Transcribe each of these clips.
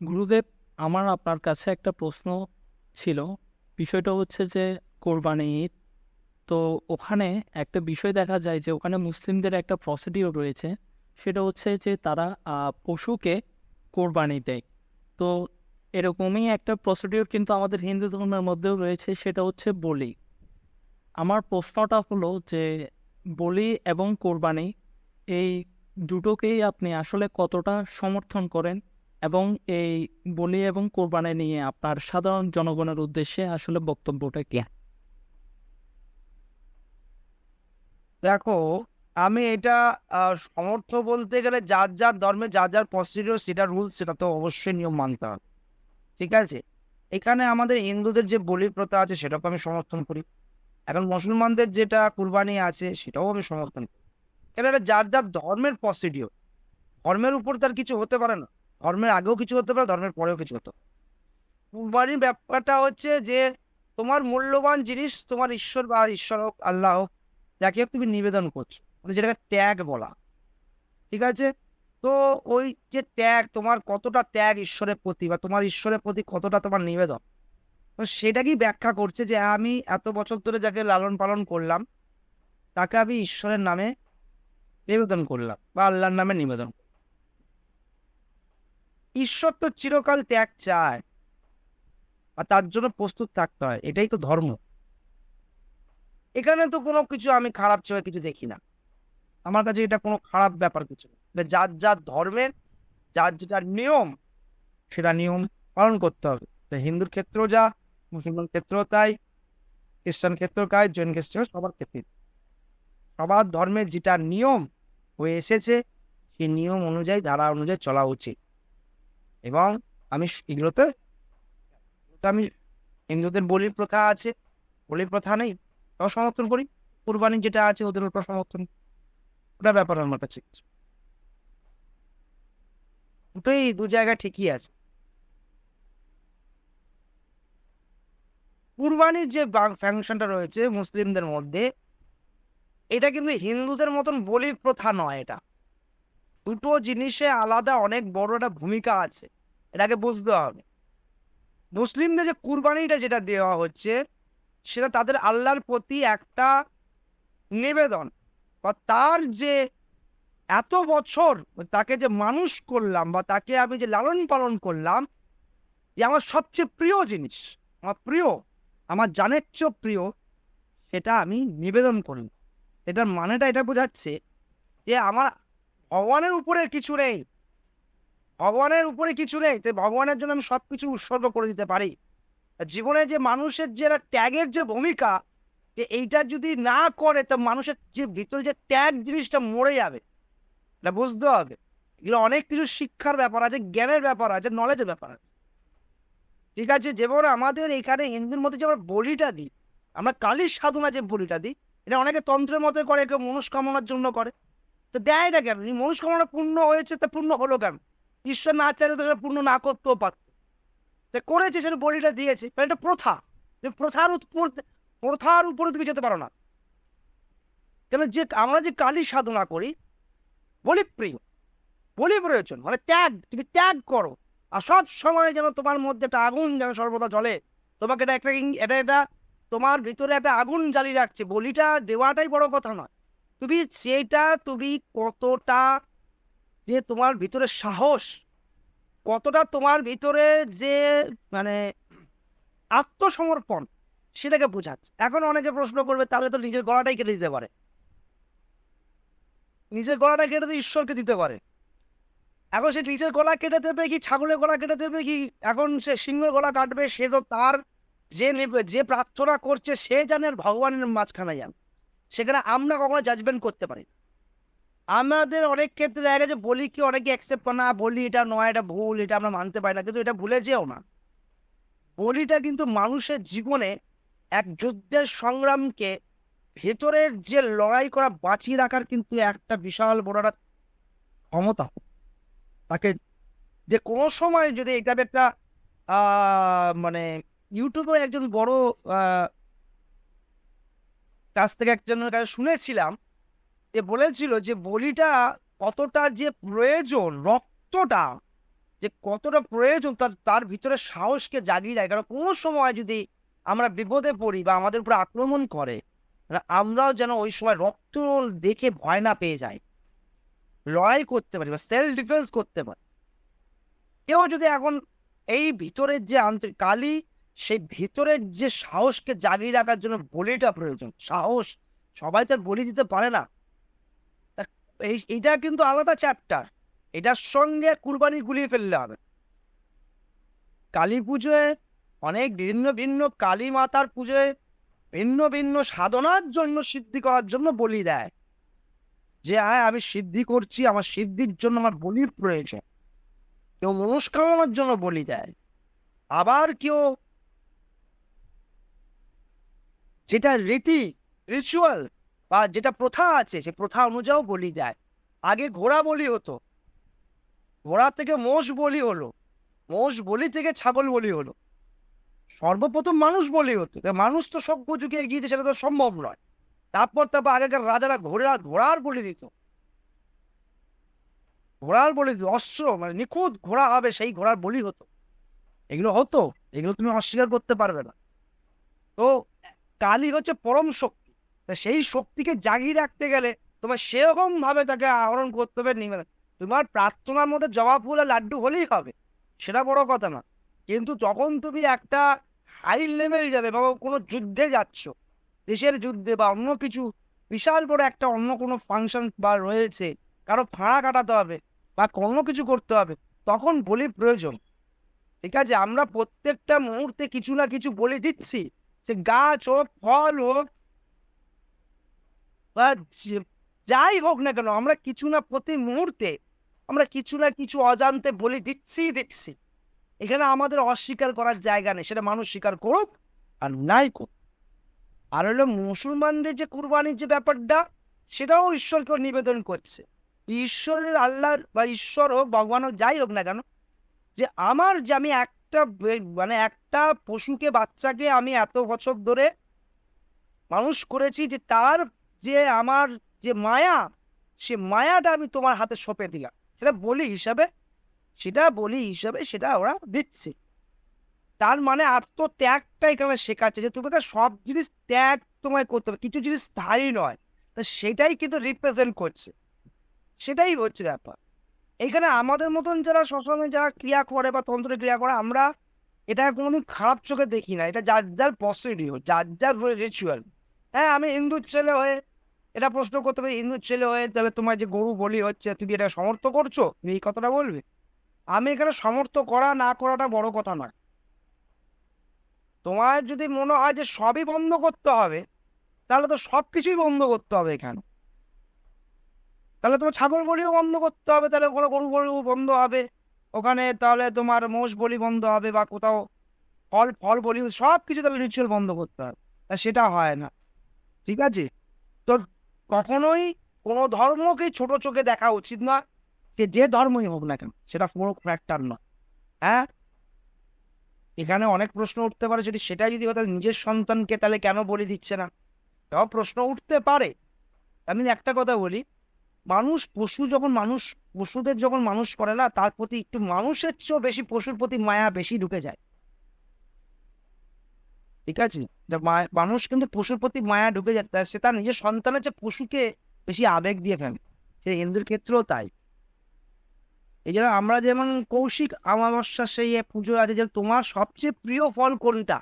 গুরুদেব, আমার আপনার কাছে একটা প্রশ্ন ছিল। বিষয়টা হচ্ছে যে, কোরবানি ঈদ। তো ওখানে একটা বিষয় দেখা যায় যে, ওখানে মুসলিমদের একটা প্রসিডিওর রয়েছে। সেটা হচ্ছে যে, তারা পশুকে কোরবানি দেয়। তো এরকমই একটা প্রসিডিওর কিন্তু আমাদের হিন্দু ধর্মের মধ্যেও রয়েছে, সেটা হচ্ছে বলি। আমার প্রশ্নটা হলো যে, বলি এবং কোরবানি, এই দুটোকেই আপনি আসলে কতটা সমর্থন করেন? এবং এই বলি এবং কোরবানি নিয়ে আপনার সাধারণ জনগণের উদ্দেশ্যে আসলে বক্তব্যটা কি? দেখো, আমি এটা সমর্থ বলতে গেলে যার যার ধর্মে যার যার প্রসিডিওর সেটা রুলস সেটা তো অবশ্যই নিয়ম মানতে হবে। ঠিক আছে? এখানে আমাদের হিন্দুদের যে বলি প্রথা আছে সেটাকে আমি সমর্থন করি। এখন মুসলমানদের যেটা কুরবানি আছে, সেটাও আমি সমর্থন করি। কেন এটা যার যার ধর্মের প্রসিডিওর ধর্মের উপর তার কিছু হতে পারে না। ধর্মের আগেও কিছু হতে পারে, ধর্মের পরেও কিছু হতে পারে। ব্যাপারটা হচ্ছে যে, তোমার মূল্যবান জিনিস তোমার ঈশ্বর বা ঈশ্বর হোক, আল্লাহ হোক, যাকে হোক তুমি নিবেদন করছ। মানে যেটাকে ত্যাগ বলা। ঠিক আছে? তো ওই যে ত্যাগ, তোমার কতটা ত্যাগ ঈশ্বরের প্রতি বা তোমার ঈশ্বরের প্রতি কতটা তোমার নিবেদন? তো সেটাকেই ব্যাখ্যা করছে যে, আমি এত বছর ধরে যাকে লালন পালন করলাম, তাকে আমি ঈশ্বরের নামে নিবেদন করলাম বা আল্লাহর নামে নিবেদন করলাম। ঈশ্বর তো চিরকাল ত্যাগ চায়। আর তার জন্য প্রস্তুত থাকতে হয়। এটাই তো ধর্ম। এখানে তো কোনো কিছু আমি খারাপ চোখে কিছু দেখি না। আমার কাছে এটা কোনো খারাপ ব্যাপার কিছু যার যার ধর্মের, যার যেটা নিয়ম, সেটা নিয়ম পালন করতে হবে। তো হিন্দুর ক্ষেত্রেও যা, মুসলমান ক্ষেত্রেও তাই, খ্রিস্টান ক্ষেত্রেও তাই, জৈন ক্ষেত্রেও সবার ক্ষেত্রে সবার ধর্মের যেটা নিয়ম হয়ে এসেছে, সেই নিয়ম অনুযায়ী, ধারা অনুযায়ী চলা উচিত। এবং আমি এগুলোতে আমি হিন্দুদের বলির প্রথা আছে, বলির প্রথা নেই, তাও সমর্থন করি। কুরবানি যেটা আছে ওদের ওটা সমর্থন, ওটা ব্যাপার আমার কাছে এই দু জায়গা ঠিকই আছে। কুরবানির যে ফাংশনটা রয়েছে মুসলিমদের মধ্যে, এটা কিন্তু হিন্দুদের মতন বলি প্রথা নয় এটা। দুটো জিনিসে আলাদা অনেক বড় একটা ভূমিকা আছে। এটাকে বুঝতে হবে। মুসলিমদের যে কুরবানিটা যেটা দেওয়া হচ্ছে, সেটা তাদের আল্লাহর প্রতি একটা নিবেদন। বা তার যে এত বছর তাকে যে মানুষ করলাম বা তাকে আমি যে লালন পালন করলাম যে আমার সবচেয়ে প্রিয় জিনিস, আমার প্রিয়, আমার জানের চেয়েও প্রিয়, সেটা আমি নিবেদন করলাম। এটার মানেটা এটা বোঝাচ্ছে যে আমার ভগবানের উপরে কিছু নেই। ভগবানের উপরে কিছু নেই তো ভগবানের জন্য আমি সব কিছু উৎসর্গ করে দিতে পারি। জীবনে যে মানুষের যে ত্যাগের যে ভূমিকা, যে এইটা যদি না করে, তো মানুষের যে ভিতরে যে ত্যাগ জিনিসটা মরে যাবে। এটা বুঝতে হবে। এগুলো অনেক কিছু শিক্ষার ব্যাপার আছে, জ্ঞানের ব্যাপার আছে নলেজের ব্যাপার আছে। ঠিক আছে যেমন আমাদের এখানে হিন্দুর মধ্যে যে আমরা বলিটা দিই, আমরা কালীর সাধনা যে বলিটা দিই, এটা অনেকে তন্ত্রের মতো করে, কেউ মনস্কামনার জন্য করে। তো দেয় না কেন? মনস্কামনা পূর্ণ হয়েছে তা পূর্ণ হলো কেন? ঈশ্বর না চাইলে তো পূর্ণ না করতেও পারত। তা করেছে, সেটা বলিটা দিয়েছে। কারণ এটা প্রথা। যে প্রথার উপর প্রথার উপরে তুমি যেতে পারো না। কেন যে আমরা যে কালী সাধনা করি, বলি প্রিয়, বলি প্রয়োজন। মানে ত্যাগ, তুমি ত্যাগ করো। আর সব সময় যেন তোমার মধ্যে একটা আগুন যেন সর্বদা জ্বলে। তোমাকে এটা একটা এটা এটা তোমার ভিতরে একটা আগুন জ্বালিয়ে রাখছে। বলিটা দেওয়াটাই বড় কথা নয়। তুমি সেটা তুমি কতটা যে তোমার ভিতরে সাহস, কতটা তোমার ভিতরে যে মানে আত্মসমর্পণ, সেটাকে বোঝাচ্ছে। এখন অনেকে প্রশ্ন করবে, তাহলে তো নিজের গলাটাই কেটে দিতে পারে। নিজের গলাটা কেটে দিয়ে ঈশ্বরকে দিতে পারে। এখন সে নিজের গলা কেটে দেবে কি, ছাগলের গলা কেটে দেবে কি? এখন সে সিংহের গলা কাটবে, সে তো তার যে যে প্রার্থনা করছে, সে জানে ভগবানের মাঝখানে যান সেখানে আমরা কখনো জাজমেন্ট করতে পারি আমাদের অনেক ক্ষেত্রে দেখা গেছে, বলি কি অনেকে অ্যাকসেপ্ট করে না বলি এটা নয়, এটা ভুল, এটা আমরা মানতে পারি না। কিন্তু এটা ভুলে যেও না। বলিটা কিন্তু মানুষের জীবনে এক যুদ্ধের সংগ্রামকে ভেতরের যে লড়াই করা বাঁচিয়ে রাখার কিন্তু একটা বিশাল বড় একটা ক্ষমতা। তাকে যে কোনো সময় যদি এটা একটা মানে ইউটিউবে একজন বড় কাছ থেকে একজনের কাছে শুনেছিলাম যে বলেছিল যে বলিটা কতটা যে প্রয়োজন, রক্তটা, যে কতটা প্রয়োজন তার তার ভিতরে সাহসকে জাগিয়ে দেয়। কারণ কোনো সময় যদি আমরা বিপদে পড়ি বা আমাদের উপরে আক্রমণ করে আমরাও যেন ওই সময় রক্ত দেখে ভয় না পেয়ে যাই। লড়াই করতে পারি বা সেলফ ডিফেন্স করতে পারি। কেউ যদি এখন এই ভিতরের যে আন্তরিক কালী সেই ভিতরের যে সাহসকে জাগিয়ে রাখার জন্য বলিটা প্রয়োজন। সাহস সবাই তো বলি দিতে পারে না। এই, এইটা কিন্তু আলাদা চ্যাপ্টার এটার সঙ্গে কুরবানি গুলিয়ে ফেললে হবে। কালী পুজোয় অনেক ভিন্ন ভিন্ন কালী মাতার পুজোয় ভিন্ন ভিন্ন সাধনার জন্য সিদ্ধি করার জন্য বলি দেয়। যে হ্যাঁ আমি সিদ্ধি করছি, আমার সিদ্ধির জন্য আমার বলির প্রয়োজন। কেউ মনস্কামনার জন্য বলি দেয়। আবার কেউ যেটা রীতি রিচুয়াল বা যেটা প্রথা আছে, সে প্রথা অনুযায়ী বলি দেয়। আগে ঘোড়া বলি হতো। ঘোড়া থেকে মোষ বলি হলো। মোষ বলি থেকে ছাগল বলি হলো। সর্বপ্রথম মানুষ বলি হতো। মানুষ তো সভ্য যুগে এগিয়েছে সেটা তো সম্ভব নয়। তারপর তারপর আগেকার রাজারা ঘোড়া, ঘোড়ার বলি দিত। ঘোড়ার বলি দিত অশ্ব মানে নিখুঁত ঘোড়া হবে, সেই ঘোড়ার বলি হতো। এগুলো হতো, এগুলো তুমি অস্বীকার করতে পারবে না। তো কালী হচ্ছে পরম শক্তি। সেই শক্তিকে জাগিয়ে রাখতে গেলে তোমার সেরকম ভাবে তাকে আহরণ করতে হবে নিবে তোমার প্রার্থনার মধ্যে জবা ফুল আর লাড্ডু হলেই হবে, সেটা বড় কথা না। কিন্তু তখন তুমি একটা হাই লেভেল যাবে বা কোনো যুদ্ধে যাচ্ছ, দেশের যুদ্ধে বা অন্য কিছু, বিশাল বড় একটা অন্য কোনো ফাংশন বা রয়েছে, কারও ফাঁড়া কাটাতে হবে বা কোনো কিছু করতে হবে, তখন বলি প্রয়োজন। ঠিক আছে, আমরা প্রত্যেকটা মুহূর্তে কিছু না কিছু বলে দিচ্ছি। সে গাছ হোক, ফল হোক, বা যাই হোক না কেন, আমরা কিছু না প্রতি মুহূর্তে, আমরা কিছু না কিছু অজান্তে বলে, দিচ্ছি দিচ্ছি। এখানে আমাদের অস্বীকার করার জায়গা নেই, সেটা মানুষ স্বীকার করুক আর নাই করুক। আর হলো মুসলমানদের যে কুরবানির যে ব্যাপারটা, সেটাও ঈশ্বরকে নিবেদন করছে। ঈশ্বরের আল্লাহ বা ঈশ্বর হোক, ভগবান হোক, যাই হোক না কেন, যে আমার যে আমি একটা মানে একটা পশুকে, বাচ্চাকে আমি এত বছর ধরে মানুষ করেছি যে তার যে আমার যে মায়া, সে মায়াটা আমি তোমার হাতে সঁপে দিলাম। সেটা বলি হিসাবে, সেটা বলি হিসাবে সেটা ওরা দিচ্ছে। তার মানে আত্মত্যাগটা এখানে শেখাচ্ছে যে তোমাকে সব জিনিস ত্যাগ তোমায় করতে হবে, কিছু জিনিস স্থায়ী নয়। তা সেটাই কিন্তু রিপ্রেজেন্ট করছে। সেটাই হচ্ছে ব্যাপার। এখানে আমাদের মতন যারা সবসময় যারা ক্রিয়া করে বা তন্ত্রে ক্রিয়া করে, আমরা এটা কোনোদিন খারাপ চোখে দেখি না। এটা যার যার পসিডিও যার যার রিচুয়াল হ্যাঁ আমি হিন্দুর ছেলে হয়ে এটা প্রশ্ন করতে পারি, হিন্দুর ছেলে হয়ে তাহলে তোমার যে গরু বলি হচ্ছে, তুমি এটা সমর্থ করছ? তুমি এই কথাটা বলবে? আমি এখানে সমর্থ করা না করাটা বড় কথা নয়। তোমার যদি মনে হয় যে সবই বন্ধ করতে হবে, তাহলে তো সব কিছুই বন্ধ করতে হবে এখানে। তাহলে তোমার ছাগল বলিও বন্ধ করতে হবে, তাহলে ওখানে গরু বলিও বন্ধ হবে। ওখানে তাহলে তোমার মোষ বলি বন্ধ হবে বা কোথাও ফল ফল বলি সব কিছু তাহলে রিচুয়াল বন্ধ করতে হবে। তা সেটা হয় না। ঠিক আছে? তো কখনোই কোনো ধর্মকেই ছোট চোখে দেখা উচিত না। যে যে ধর্মই হোক না কেন, সেটা কোনো ফ্যাক্টর নয়। হ্যাঁ? এখানে অনেক প্রশ্ন উঠতে পারে, যদি সেটা যদি হতো নিজের সন্তানকে তাহলে কেন বলি দিচ্ছে না? তাও প্রশ্ন উঠতে পারে। আমি একটা কথা বলি মানুষ, পশু যখন মানুষ, পশুদের যখন মানুষ করে না, তার প্রতি একটু মানুষের চেয়েও বেশি পশুর প্রতি মায়া বেশি ঢুকে যায়। ঠিক আছে? মানুষ কিন্তু পশুর প্রতি মায়া ঢুকে যায় সে তার নিজের সন্তানের চেয়ে পশুকে বেশি আবেগ দিয়ে ফেলে। সে হিন্দুর ক্ষেত্রেও তাই। এই জন্য আমরা যেমন কৌশিক অমাবস্যা, সেই এ পুজো আছে যে তোমার সবচেয়ে প্রিয় ফল কোনটা?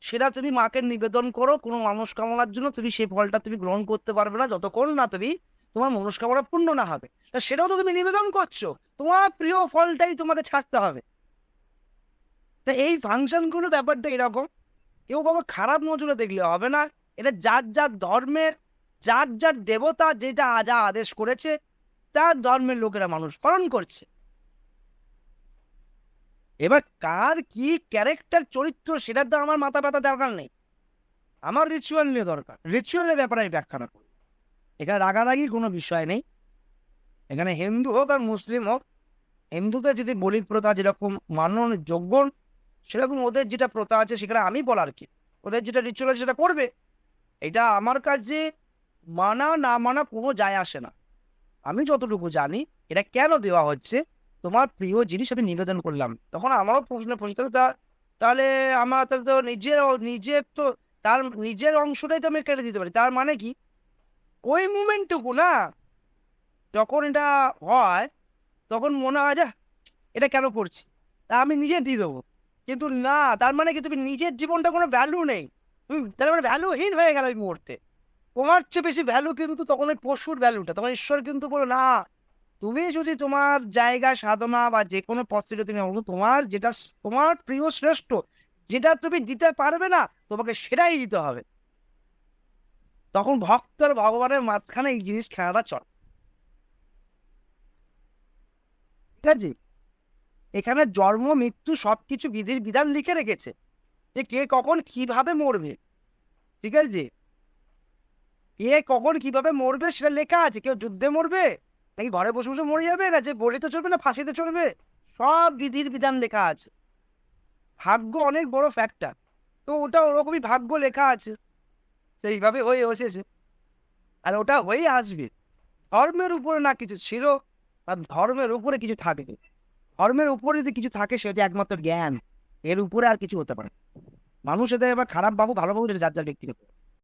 সেটা তুমি মাকে নিবেদন করো, কোনো মনস্কামনার জন্য তুমি সেই ফলটা তুমি গ্রহণ করতে পারবে না, যতক্ষণ না তুমি তোমার মনস্কামনা পূর্ণ না হবে। তা সেটাও তো তুমি নিবেদন করছ। তোমার প্রিয় ফলটাই তোমাকে ছাড়তে হবে। তা এই ফাংশনগুলো ব্যাপারটা এরকম। কেউ বাবা খারাপ নজরে দেখলে হবে না। এটা যার যার ধর্মের, যার যার দেবতা যেটা যা আদেশ করেছে, তার ধর্মের লোকেরা মানুষ পালন করছে। এবার কার কি ক্যারেক্টার চরিত্র সেটা তো আমার মাথা ব্যথা দরকার নেই। আমার রিচুয়াল নিয়ে দরকার। রিচুয়ালের ব্যাপারে আমি ব্যাখ্যাটা করি এখানে রাগারাগি কোনো বিষয় নেই। এখানে হিন্দু হোক আর মুসলিম হোক, হিন্দুদের যদি বলি প্রথা যেরকম মানন যোগ্য, সেরকম ওদের যেটা প্রথা আছে সেখানে আমি বলার কি? ওদের যেটা রিচুয়াল আছে সেটা করবে। এটা আমার কাছে মানা না মানা কোনো যায় আসে না। আমি যতটুকু জানি, এটা কেন দেওয়া হচ্ছে? তোমার প্রিয় জিনিস আমি নিবেদন করলাম। তখন আমারও প্রশ্ন প্রশ্ন তাহলে আমার, তাহলে তো নিজের নিজের তো, তার নিজের অংশটাই তো আমি কেটে দিতে পারি। তার মানে কি? ওই মুমেন্টটুকু, না? যখন এটা হয়, তখন মনে হয় যে, এটা কেন করছি? তা আমি নিজে দিয়ে দেবো। কিন্তু না, তার মানে কি তুমি নিজের জীবনটা কোনো ভ্যালু নেই। হুম, তার মানে ভ্যালুহীন হয়ে গেল ওই মুহূর্তে। তোমার চেয়ে বেশি ভ্যালু কিন্তু তখন ওই পশুর ভ্যালুটা তোমার ঈশ্বর কিন্তু বলো না, তুমি যদি তোমার জায়গা, সাধনা বা যে কোনো পথে তুমি তোমার যেটা তোমার প্রিয় শ্রেষ্ঠ, যেটা তুমি দিতে পারবে না, তোমাকে সেটাই দিতে হবে। তখন ভক্ত আর ভগবানের মাঝখানে এই জিনিস খেলাটা চলে। ঠিক আছে? এখানে জন্ম, মৃত্যু সবকিছু বিধির বিধান লিখে রেখেছে যে কে কখন কীভাবে মরবে। ঠিক আছে? কে কখন কীভাবে মরবে সেটা লেখা আছে। কেউ যুদ্ধে মরবে, নাকি ঘরে বসে বসে মরে যাবে, না যে বলিতে চলবে না ফাঁসিতে চলবে সব বিধির বিধান লেখা আছে। ভাগ্য অনেক বড় ফ্যাক্টর তো ওটা ওরকমই ভাগ্য লেখা আছে। সেইভাবে হয়ে এসেছে আর ওটা হয়ে আসবে। ধর্মের উপরে না কিছু ছিল আর ধর্মের উপরে কিছু থাকবে ধর্মের উপরে যদি কিছু থাকে, সেটা একমাত্র জ্ঞান। এর উপরে আর কিছু হতে পারে। মানুষ এদের এবার খারাপ বাবু ভালো বাবু যার যার ব্যক্তিগত।